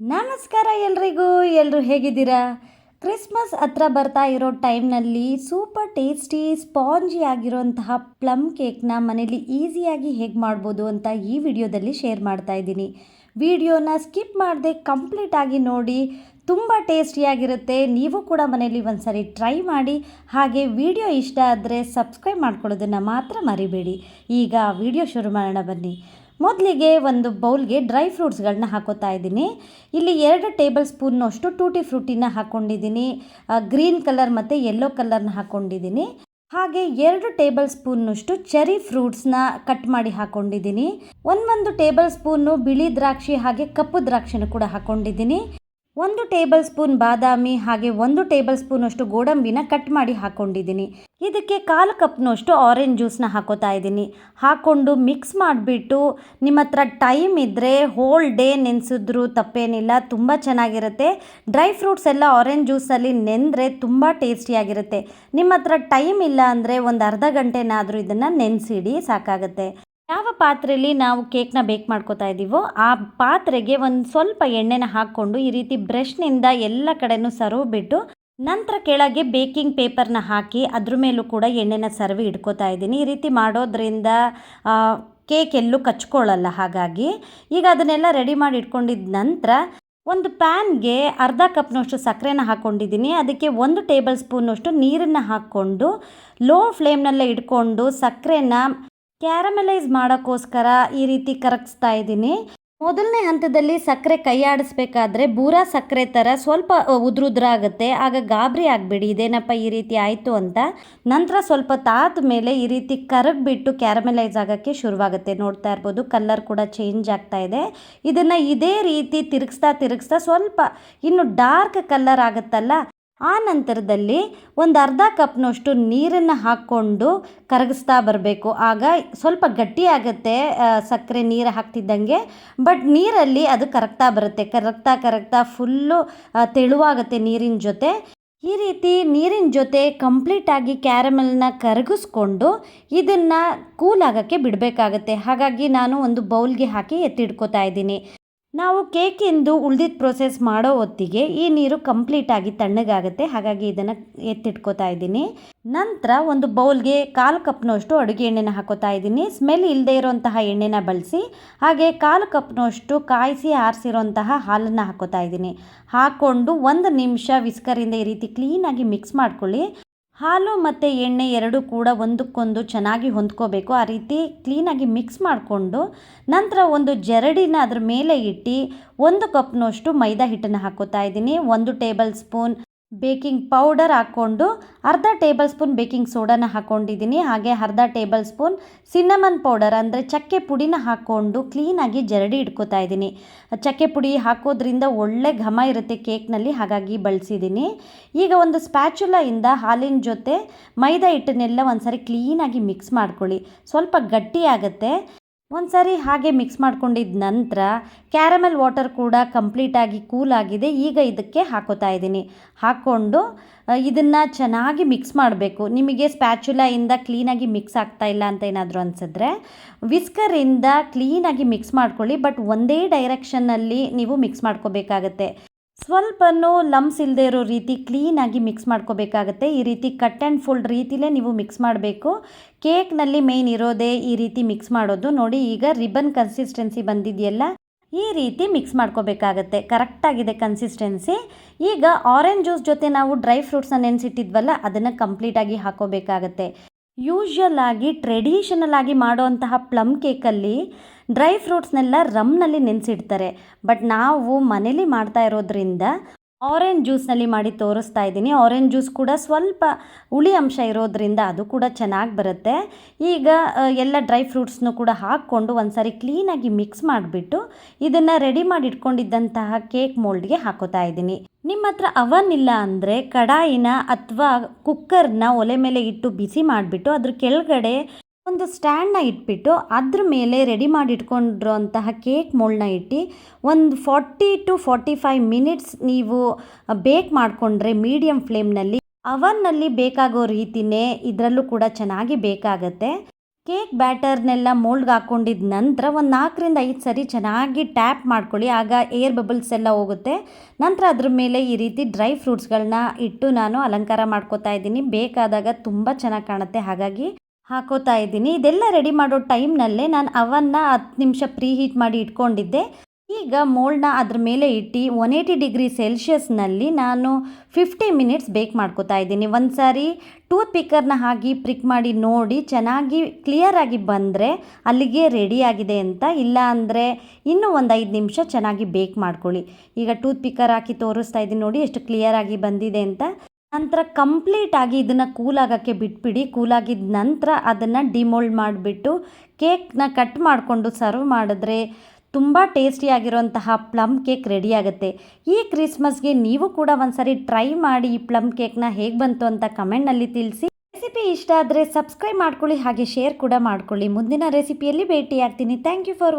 ನಮಸ್ಕಾರ ಎಲ್ರಿಗೂ ಎಲ್ಲರೂ ಹೇಗಿದ್ದೀರಾ? ಕ್ರಿಸ್ಮಸ್ ಹತ್ರ ಬರ್ತಾ ಇರೋ ಟೈಮ್ನಲ್ಲಿ ಸೂಪರ್ ಟೇಸ್ಟಿ, ಸ್ಪಾಂಜಿ ಆಗಿರೋಂತಹ ಪ್ಲಮ್ ಕೇಕ್ನ ಮನೇಲಿ ಈಸಿಯಾಗಿ ಹೇಗೆ ಮಾಡ್ಬೋದು ಅಂತ ಈ ವಿಡಿಯೋದಲ್ಲಿ ಶೇರ್ ಮಾಡ್ತಾ ಇದ್ದೀನಿ. ವಿಡಿಯೋನ ಸ್ಕಿಪ್ ಮಾಡದೆ ಕಂಪ್ಲೀಟಾಗಿ ನೋಡಿ, ತುಂಬ ಟೇಸ್ಟಿಯಾಗಿರುತ್ತೆ. ನೀವು ಕೂಡ ಮನೇಲಿ ಒಂದ್ಸರಿ ಟ್ರೈ ಮಾಡಿ, ಹಾಗೆ ವಿಡಿಯೋ ಇಷ್ಟ ಆದರೆ ಸಬ್ಸ್ಕ್ರೈಬ್ ಮಾಡ್ಕೊಳ್ಳೋದನ್ನು ಮಾತ್ರ ಮರಿಬೇಡಿ. ಈಗ ವಿಡಿಯೋ ಶುರು ಮಾಡೋಣ ಬನ್ನಿ. ಮೊದಲಿಗೆ ಒಂದು ಬೌಲ್ಗೆ ಡ್ರೈ ಫ್ರೂಟ್ಸ್ಗಳನ್ನ ಹಾಕೋತಾ ಇದ್ದೀನಿ. ಇಲ್ಲಿ ಎರಡು ಟೇಬಲ್ ಸ್ಪೂನ್ನಷ್ಟು ಟೂಟಿ ಫ್ರೂಟಿನ ಹಾಕ್ಕೊಂಡಿದ್ದೀನಿ ಗ್ರೀನ್ ಕಲರ್ ಮತ್ತು ಯೆಲ್ಲೋ ಕಲರ್ನ ಹಾಕ್ಕೊಂಡಿದ್ದೀನಿ ಹಾಗೆ ಎರಡು ಟೇಬಲ್ ಸ್ಪೂನ್ನಷ್ಟು ಚೆರಿ ಫ್ರೂಟ್ಸ್ನ ಕಟ್ ಮಾಡಿ ಹಾಕ್ಕೊಂಡಿದ್ದೀನಿ ಒಂದೊಂದು ಟೇಬಲ್ ಸ್ಪೂನು ಬಿಳಿ ದ್ರಾಕ್ಷಿ ಹಾಗೆ ಕಪ್ಪು ದ್ರಾಕ್ಷಿನ ಕೂಡ ಹಾಕ್ಕೊಂಡಿದ್ದೀನಿ ಒಂದು ಟೇಬಲ್ ಸ್ಪೂನ್ ಬಾದಾಮಿ ಹಾಗೆ ಒಂದು ಟೇಬಲ್ ಸ್ಪೂನಷ್ಟು ಗೋಡಂಬಿನ ಕಟ್ ಮಾಡಿ ಹಾಕ್ಕೊಂಡಿದ್ದೀನಿ ಇದಕ್ಕೆ ಕಾಲು ಕಪ್ನಷ್ಟು ಆರೆಂಜ್ ಜ್ಯೂಸ್ನ ಹಾಕೋತಾ ಇದ್ದೀನಿ. ಹಾಕ್ಕೊಂಡು ಮಿಕ್ಸ್ ಮಾಡಿಬಿಟ್ಟು ನಿಮ್ಮ ಹತ್ರ ಟೈಮ್ ಇದ್ದರೆ ಹೋಲ್ ಡೇ ನೆನೆಸಿದ್ರು ತಪ್ಪೇನಿಲ್ಲ, ತುಂಬ ಚೆನ್ನಾಗಿರುತ್ತೆ. ಡ್ರೈ ಫ್ರೂಟ್ಸ್ ಎಲ್ಲ ಆರೆಂಜ್ ಜ್ಯೂಸಲ್ಲಿ ನೆಂದರೆ ತುಂಬ ಟೇಸ್ಟಿಯಾಗಿರುತ್ತೆ ನಿಮ್ಮ ಹತ್ರ ಟೈಮ್ ಇಲ್ಲ ಅಂದರೆ ಒಂದು ಅರ್ಧ ಗಂಟೆನಾದರೂ ಇದನ್ನು ನೆನೆಸಿಡಿ, ಸಾಕಾಗುತ್ತೆ. ಯಾವ ಪಾತ್ರೆಯಲ್ಲಿ ನಾವು ಕೇಕ್ನ ಬೇಕ್ ಮಾಡ್ಕೋತಾ ಇದ್ದೀವೋ ಆ ಪಾತ್ರೆಗೆ ಒಂದು ಸ್ವಲ್ಪ ಎಣ್ಣೆನ ಹಾಕ್ಕೊಂಡು ಈ ರೀತಿ ಬ್ರಷ್ನಿಂದ ಎಲ್ಲ ಕಡೆನೂ ಸರ್ವ್ ಬಿಟ್ಟು ನಂತರ ಕೆಳಗೆ ಬೇಕಿಂಗ್ ಪೇಪರ್ನ ಹಾಕಿ ಅದ್ರ ಮೇಲೂ ಕೂಡ ಎಣ್ಣೆನ ಸರ್ವ್ ಇಟ್ಕೋತಾ ಇದ್ದೀನಿ. ಈ ರೀತಿ ಮಾಡೋದ್ರಿಂದ ಕೇಕ್ ಎಲ್ಲೂ ಕಚ್ಕೊಳ್ಳಲ್ಲ ಹಾಗಾಗಿ. ಈಗ ಅದನ್ನೆಲ್ಲ ರೆಡಿ ಮಾಡಿ ಇಟ್ಕೊಂಡಿದ್ದ ನಂತರ ಒಂದು ಪ್ಯಾನ್ಗೆ ಅರ್ಧ ಕಪ್ನಷ್ಟು ಸಕ್ಕರೆನ ಹಾಕ್ಕೊಂಡಿದ್ದೀನಿ ಅದಕ್ಕೆ ಒಂದು ಟೇಬಲ್ ಸ್ಪೂನಷ್ಟು ನೀರನ್ನು ಹಾಕ್ಕೊಂಡು ಲೋ ಫ್ಲೇಮ್ನಲ್ಲೇ ಇಟ್ಕೊಂಡು ಸಕ್ಕರೆನ ಕ್ಯಾರಮಲೈಸ್ ಮಾಡೋಕ್ಕೋಸ್ಕರ ಈ ರೀತಿ ಕರಗಿಸ್ತಾ ಇದ್ದೀನಿ. ಮೊದಲನೇ ಹಂತದಲ್ಲಿ ಸಕ್ಕರೆ ಕೈಯಾಡಿಸ್ಬೇಕಾದ್ರೆ ಬೂರಾ ಸಕ್ಕರೆ ಥರ ಸ್ವಲ್ಪ ಉದ್ರುದ್ರ ಆಗುತ್ತೆ ಆಗ ಗಾಬರಿ ಆಗಬೇಡಿ, ಇದೇನಪ್ಪ ಈ ರೀತಿ ಆಯಿತು ಅಂತ. ನಂತರ ಸ್ವಲ್ಪ ತಾದ ಮೇಲೆ ಈ ರೀತಿ ಕರಗಿಬಿಟ್ಟು ಕ್ಯಾರಮಲೈಸ್ ಆಗೋಕ್ಕೆ ಶುರುವಾಗುತ್ತೆ. ನೋಡ್ತಾ ಇರ್ಬೋದು ಕಲರ್ ಕೂಡ ಚೇಂಜ್ ಆಗ್ತಾ ಇದೆ. ಇದನ್ನು ಇದೇ ರೀತಿ ತಿರುಗಿಸ್ತಾ ತಿರುಗಿಸ್ತಾ ಸ್ವಲ್ಪ, ಇನ್ನು ಡಾರ್ಕ್ ಕಲರ್ ಆಗುತ್ತಲ್ಲ ಆ ನಂತರದಲ್ಲಿ ಒಂದು ಅರ್ಧ ಕಪ್ನಷ್ಟು ನೀರನ್ನು ಹಾಕ್ಕೊಂಡು ಕರಗಿಸ್ತಾ ಬರಬೇಕು. ಆಗ ಸ್ವಲ್ಪ ಗಟ್ಟಿಯಾಗುತ್ತೆ ಸಕ್ಕರೆ ನೀರು ಹಾಕ್ತಿದ್ದಂಗೆ. ಬಟ್ ನೀರಲ್ಲಿ ಅದು ಕರಗ್ತಾ ಬರುತ್ತೆ. ಕರಗ್ತಾ ಕರಗ್ತಾ ಫುಲ್ಲು ತೆಳುವಾಗುತ್ತೆ ನೀರಿನ ಜೊತೆ. ಈ ರೀತಿ ನೀರಿನ ಜೊತೆ ಕಂಪ್ಲೀಟಾಗಿ ಕ್ಯಾರಮಲ್ನ ಕರಗಿಸ್ಕೊಂಡು ಇದನ್ನು ಕೂಲ್ ಆಗೋಕ್ಕೆ ಬಿಡಬೇಕಾಗತ್ತೆ. ಹಾಗಾಗಿ ನಾನು ಒಂದು ಬೌಲ್ಗೆ ಹಾಕಿ ಎತ್ತಿಡ್ಕೋತಾ ಇದ್ದೀನಿ. ನಾವು ಕೇಕಿಂದು ಉಳ್ದಿದ್ದ ಪ್ರೊಸೆಸ್ ಮಾಡೋ ಹೊತ್ತಿಗೆ ಈ ನೀರು ಕಂಪ್ಲೀಟಾಗಿ ತಣ್ಣಗಾಗುತ್ತೆ. ಹಾಗಾಗಿ ಇದನ್ನು ಎತ್ತಿಟ್ಕೋತಾ ಇದ್ದೀನಿ. ನಂತರ ಒಂದು ಬೌಲ್ಗೆ ಕಾಲು ಕಪ್ನಷ್ಟು ಅಡುಗೆ ಎಣ್ಣೆನ ಹಾಕೋತಾ ಇದ್ದೀನಿ. ಸ್ಮೆಲ್ ಇಲ್ಲದೆ ಇರೋಂತಹ ಎಣ್ಣೆನ ಬಳಸಿ, ಹಾಗೆ ಕಾಲು ಕಪ್ನಷ್ಟು ಕಾಯಿಸಿ ಆರಿಸಿರೋಂತಹ ಹಾಲನ್ನು ಹಾಕೋತಾ ಇದ್ದೀನಿ. ಹಾಕ್ಕೊಂಡು ಒಂದು ನಿಮಿಷ ವಿಸ್ಕರಿಂದ ಈ ರೀತಿ ಕ್ಲೀನಾಗಿ ಮಿಕ್ಸ್ ಮಾಡ್ಕೊಳ್ಳಿ. ಹಾಲು ಮತ್ತು ಎಣ್ಣೆ ಎರಡೂ ಕೂಡ ಒಂದಕ್ಕೊಂದು ಚೆನ್ನಾಗಿ ಹೊಂದ್ಕೋಬೇಕು. ಆ ರೀತಿ ಕ್ಲೀನಾಗಿ ಮಿಕ್ಸ್ ಮಾಡಿಕೊಂಡು ನಂತರ ಒಂದು ಜರಡಿನ ಅದ್ರ ಮೇಲೆ ಇಟ್ಟು ಒಂದು ಕಪ್ನಷ್ಟು ಮೈದಾ ಹಿಟ್ಟನ್ನು ಹಾಕೋತಾ ಇದ್ದೀನಿ. ಒಂದು ಟೇಬಲ್ ಸ್ಪೂನ್ ಬೇಕಿಂಗ್ ಪೌಡರ್ ಹಾಕ್ಕೊಂಡು ಅರ್ಧ ಟೇಬಲ್ ಸ್ಪೂನ್ ಬೇಕಿಂಗ್ ಸೋಡಾನ ಹಾಕ್ಕೊಂಡಿದ್ದೀನಿ ಹಾಗೆ ಅರ್ಧ ಟೇಬಲ್ ಸ್ಪೂನ್ ಸಿನ್ನಮನ್ ಪೌಡರ್, ಅಂದರೆ ಚಕ್ಕೆ ಪುಡಿನ ಹಾಕ್ಕೊಂಡು ಕ್ಲೀನಾಗಿ ಜರಡಿ ಇಟ್ಕೋತಾ ಇದ್ದೀನಿ. ಚಕ್ಕೆ ಪುಡಿ ಹಾಕೋದ್ರಿಂದ ಒಳ್ಳೆ ಘಮ ಇರುತ್ತೆ ಕೇಕ್ನಲ್ಲಿ, ಹಾಗಾಗಿ ಬಳಸಿದ್ದೀನಿ. ಈಗ ಒಂದು ಸ್ಪ್ಯಾಚುಲಾಯಿಂದ ಹಾಲಿನ ಜೊತೆ ಮೈದಾ ಹಿಟ್ಟನ್ನೆಲ್ಲ ಒಂದು ಸಾರಿ ಕ್ಲೀನಾಗಿ ಮಿಕ್ಸ್ ಮಾಡ್ಕೊಳ್ಳಿ. ಸ್ವಲ್ಪ ಗಟ್ಟಿ ಆಗುತ್ತೆ. ಒಂದು ಸಾರಿ ಹಾಗೆ ಮಿಕ್ಸ್ ಮಾಡ್ಕೊಂಡಿದ್ದ ನಂತರ ಕ್ಯಾರಮೆಲ್ ವಾಟರ್ ಕೂಡ ಕಂಪ್ಲೀಟಾಗಿ ಕೂಲ್ ಆಗಿದೆ. ಈಗ ಇದಕ್ಕೆ ಹಾಕೋತಾ ಇದ್ದೀನಿ. ಹಾಕ್ಕೊಂಡು ಇದನ್ನು ಚೆನ್ನಾಗಿ ಮಿಕ್ಸ್ ಮಾಡಬೇಕು. ನಿಮಗೆ ಸ್ಪ್ಯಾಚುಲಾಯಿಂದ ಕ್ಲೀನಾಗಿ ಮಿಕ್ಸ್ ಆಗ್ತಾ ಇಲ್ಲ ಅಂತ ಏನಾದರೂ ಅನಿಸಿದ್ರೆ ವಿಸ್ಕರಿಂದ ಕ್ಲೀನಾಗಿ ಮಿಕ್ಸ್ ಮಾಡ್ಕೊಳ್ಳಿ. ಬಟ್ ಒಂದೇ ಡೈರೆಕ್ಷನ್ನಲ್ಲಿ ನೀವು ಮಿಕ್ಸ್ ಮಾಡ್ಕೋಬೇಕಾಗತ್ತೆ. ಸ್ವಲ್ಪನೂ ಲಂಬ್ಸ್ ಇಲ್ಲದೆ ಇರೋ ರೀತಿ ಕ್ಲೀನಾಗಿ ಮಿಕ್ಸ್ ಮಾಡ್ಕೋಬೇಕಾಗತ್ತೆ. ಈ ರೀತಿ ಕಟ್ ಆ್ಯಂಡ್ ಫುಲ್ಡ್ ರೀತಿಲೇ ನೀವು ಮಿಕ್ಸ್ ಮಾಡಬೇಕು. ಕೇಕ್ನಲ್ಲಿ ಮೇಯ್ನ್ ಇರೋದೇ ಈ ರೀತಿ ಮಿಕ್ಸ್ ಮಾಡೋದು. ನೋಡಿ, ಈಗ ರಿಬನ್ ಕನ್ಸಿಸ್ಟೆನ್ಸಿ ಬಂದಿದೆಯಲ್ಲ, ಈ ರೀತಿ ಮಿಕ್ಸ್ ಮಾಡ್ಕೋಬೇಕಾಗತ್ತೆ. ಕರೆಕ್ಟಾಗಿದೆ ಕನ್ಸಿಸ್ಟೆನ್ಸಿ. ಈಗ ಆರೆಂಜ್ ಜ್ಯೂಸ್ ಜೊತೆ ನಾವು ಡ್ರೈ ಫ್ರೂಟ್ಸನ್ನು ನೆನೆಸಿಟ್ಟಿದ್ವಲ್ಲ, ಅದನ್ನು ಕಂಪ್ಲೀಟಾಗಿ ಹಾಕೋಬೇಕಾಗತ್ತೆ. ಯೂಶ್ವಲ್ ಆಗಿ ಟ್ರೆಡಿಷನಲ್ ಆಗಿ ಮಾಡುವಂತಹ ಪ್ಲಮ್ ಕೇಕಲ್ಲಿ ಡ್ರೈ ಫ್ರೂಟ್ಸ್ನೆಲ್ಲ ರಮ್ನಲ್ಲಿ ನೆನೆಸಿಡ್ತಾರೆ. ಬಟ್ ನಾವು ಮನೇಲಿ ಮಾಡ್ತಾ ಇರೋದ್ರಿಂದ ಆರೆಂಜ್ ಜ್ಯೂಸ್ನಲ್ಲಿ ಮಾಡಿ ತೋರಿಸ್ತಾ ಇದ್ದೀನಿ. ಆರೆಂಜ್ ಜ್ಯೂಸ್ ಕೂಡ ಸ್ವಲ್ಪ ಹುಳಿ ಅಂಶ ಇರೋದ್ರಿಂದ ಅದು ಕೂಡ ಚೆನ್ನಾಗಿ ಬರುತ್ತೆ. ಈಗ ಎಲ್ಲ ಡ್ರೈ ಫ್ರೂಟ್ಸ್ನು ಕೂಡ ಹಾಕ್ಕೊಂಡು ಒಂದು ಸಾರಿ ಕ್ಲೀನಾಗಿ ಮಿಕ್ಸ್ ಮಾಡಿಬಿಟ್ಟು ಇದನ್ನು ರೆಡಿ ಮಾಡಿ ಇಟ್ಕೊಂಡಿದ್ದಂತಹ ಕೇಕ್ ಮೋಲ್ಡ್ಗೆ ಹಾಕೋತಾ ಇದ್ದೀನಿ. ನಿಮ್ಮ ಹತ್ರ ಅವನ್ ಇಲ್ಲ ಅಂದರೆ ಕಡಾಯಿನ ಅಥವಾ ಕುಕ್ಕರ್ನ ಒಲೆ ಮೇಲೆ ಇಟ್ಟು ಬಿಸಿ ಮಾಡಿಬಿಟ್ಟು ಅದ್ರ ಕೆಳಗಡೆ ಒಂದು ಸ್ಟ್ಯಾಂಡ್ನ ಇಟ್ಬಿಟ್ಟು ಅದ್ರ ಮೇಲೆ ರೆಡಿ ಮಾಡಿ ಇಟ್ಕೊಂಡಿರೋಂತಹ ಕೇಕ್ ಮೋಲ್ಡ್ನ ಇಟ್ಟು ಒಂದು forty to forty five minutes ನೀವು ಬೇಕ್ ಮಾಡಿಕೊಂಡ್ರೆ ಮೀಡಿಯಮ್ ಫ್ಲೇಮ್ನಲ್ಲಿ ಅವನ್ನಲ್ಲಿ ಬೇಕಾಗೋ ರೀತಿನೇ ಇದರಲ್ಲೂ ಕೂಡ ಚೆನ್ನಾಗಿ ಬೇಕಾಗತ್ತೆ. ಕೇಕ್ ಬ್ಯಾಟರ್ನೆಲ್ಲ ಮೋಲ್ಡ್ಗೆ ಹಾಕ್ಕೊಂಡಿದ ನಂತರ ಒಂದು ನಾಲ್ಕರಿಂದ ಐದು ಸರಿ ಚೆನ್ನಾಗಿ ಟ್ಯಾಪ್ ಮಾಡ್ಕೊಳ್ಳಿ, ಆಗ ಏರ್ ಬಬಲ್ಸ್ ಎಲ್ಲ ಹೋಗುತ್ತೆ. ನಂತರ ಅದ್ರ ಮೇಲೆ ಈ ರೀತಿ ಡ್ರೈ ಫ್ರೂಟ್ಸ್ಗಳನ್ನ ಇಟ್ಟು ನಾನು ಅಲಂಕಾರ ಮಾಡ್ಕೋತಾ ಇದ್ದೀನಿ. ಬೇಕಾದಾಗ ತುಂಬ ಚೆನ್ನಾಗಿ ಕಾಣುತ್ತೆ. ಹಾಗಾಗಿ ಹಾಕೋತಾ ಇದ್ದೀನಿ. ಇದೆಲ್ಲ ರೆಡಿ ಮಾಡೋ ಟೈಮ್ನಲ್ಲೇ ನಾನು ಅವನ್ನ ಹತ್ತು ನಿಮಿಷ ಪ್ರೀ ಹೀಟ್ ಮಾಡಿ ಇಟ್ಕೊಂಡಿದ್ದೆ. ಈಗ ಮೋಲ್ಡ್ನ ಅದ್ರ ಮೇಲೆ ಇಟ್ಟು ಒನ್ ಏಯ್ಟಿ ಡಿಗ್ರಿ ಸೆಲ್ಸಿಯಸ್ನಲ್ಲಿ ನಾನು ಫಿಫ್ಟಿ ಮಿನಿಟ್ಸ್ ಬೇಕ್ ಮಾಡ್ಕೋತಾ ಇದ್ದೀನಿ. ಒಂದು ಸಾರಿ ಟೂತ್ ಪಿಕ್ಕರ್ನ ಹಾಕಿ ಪ್ರಿಕ್ ಮಾಡಿ ನೋಡಿ ಚೆನ್ನಾಗಿ ಕ್ಲಿಯರಾಗಿ ಬಂದರೆ ಅಲ್ಲಿಗೆ ರೆಡಿ ಆಗಿದೆ ಅಂತ. ಇಲ್ಲ ಅಂದರೆ ಇನ್ನೂ ಒಂದು ಐದು ನಿಮಿಷ ಚೆನ್ನಾಗಿ ಬೇಕ್ ಮಾಡ್ಕೊಳ್ಳಿ. ಈಗ ಟೂತ್ ಪಿಕ್ಕರ್ ಹಾಕಿ ತೋರಿಸ್ತಾ ಇದ್ದೀನಿ ನೋಡಿ ಎಷ್ಟು ಕ್ಲಿಯರಾಗಿ ಬಂದಿದೆ ಅಂತ. ನಂತರ ಕಂಪ್ಲೀಟಾಗಿ ಇದನ್ನು ಕೂಲ್ ಆಗೋಕ್ಕೆ ಬಿಟ್ಬಿಡಿ. ಕೂಲಾಗಿದ್ದ ನಂತರ ಅದನ್ನು ಡಿಮೋಲ್ಡ್ ಮಾಡಿಬಿಟ್ಟು ಕೇಕ್ನ ಕಟ್ ಮಾಡಿಕೊಂಡು ಸರ್ವ್ ಮಾಡಿದ್ರೆ ತುಂಬ ಟೇಸ್ಟಿಯಾಗಿರುವಂತಹ ಪ್ಲಮ್ ಕೇಕ್ ರೆಡಿ ಆಗುತ್ತೆ. ಈ ಕ್ರಿಸ್ಮಸ್ಗೆ ನೀವು ಕೂಡ ಒಂದ್ಸರಿ ಟ್ರೈ ಮಾಡಿ ಈ ಪ್ಲಮ್ ಕೇಕ್ನ ಹೇಗೆ ಬಂತು ಅಂತ ಕಮೆಂಟ್ನಲ್ಲಿ ತಿಳಿಸಿ. ರೆಸಿಪಿ ಇಷ್ಟ ಆದರೆ ಸಬ್ಸ್ಕ್ರೈಬ್ ಮಾಡ್ಕೊಳ್ಳಿ, ಹಾಗೆ ಶೇರ್ ಕೂಡ ಮಾಡ್ಕೊಳ್ಳಿ. ಮುಂದಿನ ರೆಸಿಪಿಯಲ್ಲಿ ಭೇಟಿಯಾಗ್ತೀನಿ. Thank you for